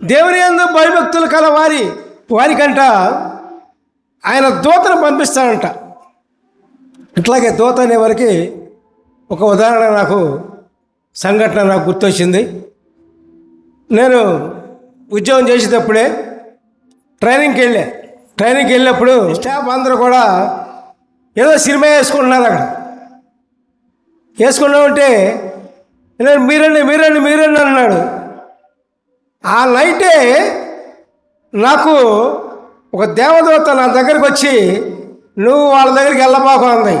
దేవుని ఎందు భయభక్తులు కల వారి వారికంట ఆయన దూతను పంపిస్తాడంట. ఇట్లాగే దూత అనేవారికి ఒక ఉదాహరణ నాకు సంఘటన నాకు గుర్తొచ్చింది. నేను ఉద్యోగం చేసేటప్పుడే ట్రైనింగ్కి వెళ్ళా. ట్రైనింగ్కి వెళ్ళినప్పుడు స్టాఫ్ అందరూ కూడా ఏదో సినిమా వేసుకుంటున్నారు అక్కడ. వేసుకున్నామంటే నేను మీరండి మీరండి మీరండి అన్నాడు. ఆ నైటే నాకు ఒక దేవదూత నా దగ్గరికి వచ్చి నువ్వు వాళ్ళ దగ్గరికి వెళ్ళబాకు అంది.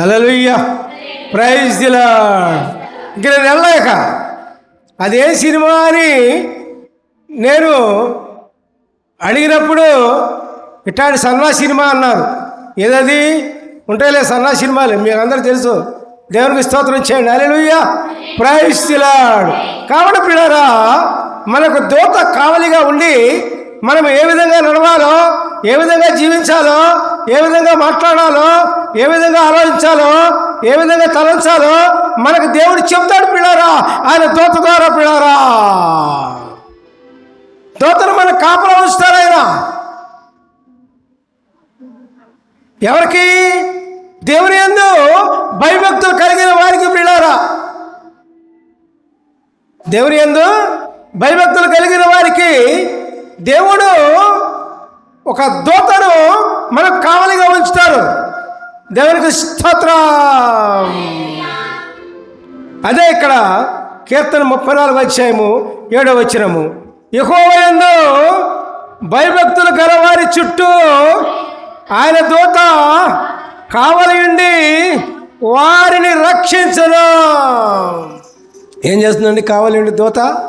అలలుయ్యా ప్రైజ్ దిలా ఇంక నేను వెళ్ళలేక అదే సినిమా అని నేను అడిగినప్పుడు ఇట్లాంటి సన్నా సినిమా అన్నారు. ఏదది? ఉంటాయిలే సన్నా సినిమాలు మీకు అందరూ తెలుసు. దేవునికి స్తోత్రం చేయండి. అలెలుయ్యా ప్రైజ్ కాబట్టి పిల్లరా మనకు దూత కావలిగా ఉండి మనం ఏ విధంగా నడవాలో ఏ విధంగా జీవించాలో ఏ విధంగా మాట్లాడాలో ఏ విధంగా ఆలోచించాలో ఏ విధంగా తలంచాలో మనకు దేవుడు చెప్తాడు పిల్లారా ఆయన దూత ద్వారా పిల్లారా దూతను మన కాపలా ఉంచుతారు ఆయన. ఎవరికి? దేవుని ఎందు భయభక్తులు కలిగిన వారికి ప్రియులారా దేవుని ఎందు భయభక్తులు కలిగిన వారికి దేవుడు ఒక దూతను మనకు కావలిగా ఉంచుతారు దేవునికి స్తోత్రం. అదే ఇక్కడ కీర్తన ముప్పై నాలుగు అధ్యాయము ఏడో వచ్చినము యహోవయందు భయభక్తులు గలవారి చుట్టూ ఆయన దూత కావలి వారిని రక్షించను. ఏం చేస్తుందండి కావాలండి దోత దూత?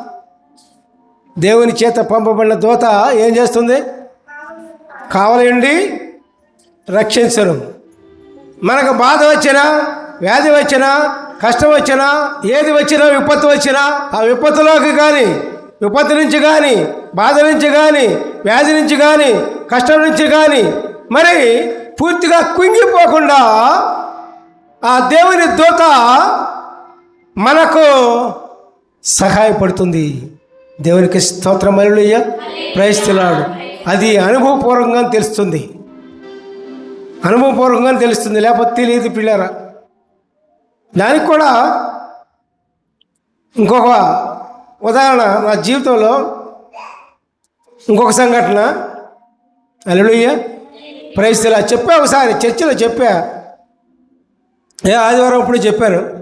దేవుని చేత పంపబడిన దూత ఏం చేస్తుంది? కావలియండి రక్షించను. మనకు బాధ వచ్చినా వ్యాధి వచ్చినా కష్టం వచ్చినా ఏది వచ్చినా విపత్తు వచ్చినా ఆ విపత్తులోకి కానీ విపత్తు నుంచి కానీ బాధ నుంచి కానీ వ్యాధి నుంచి కానీ కష్టం నుంచి కానీ మరి పూర్తిగా కుంగిపోకుండా ఆ దేవుని దూత మనకు సహాయపడుతుంది. దేవునికి స్తోత్రమలుయ్య ప్రయత్నిస్తున్నాడు అది అనుభవపూర్వకంగా తెలుస్తుంది. అనుభవపూర్వకంగా తెలుస్తుంది. లేకపోతే తెలియదు పిల్లరా దానికి కూడా ఇంకొక ఉదాహరణ నా జీవితంలో ఇంకొక సంఘటన. అల్లుయ్య ప్రైస్తులా చెప్పా ఒకసారి చర్చిలో చెప్పా. ఏ ఆదివారం ఇప్పుడు చెప్పారు.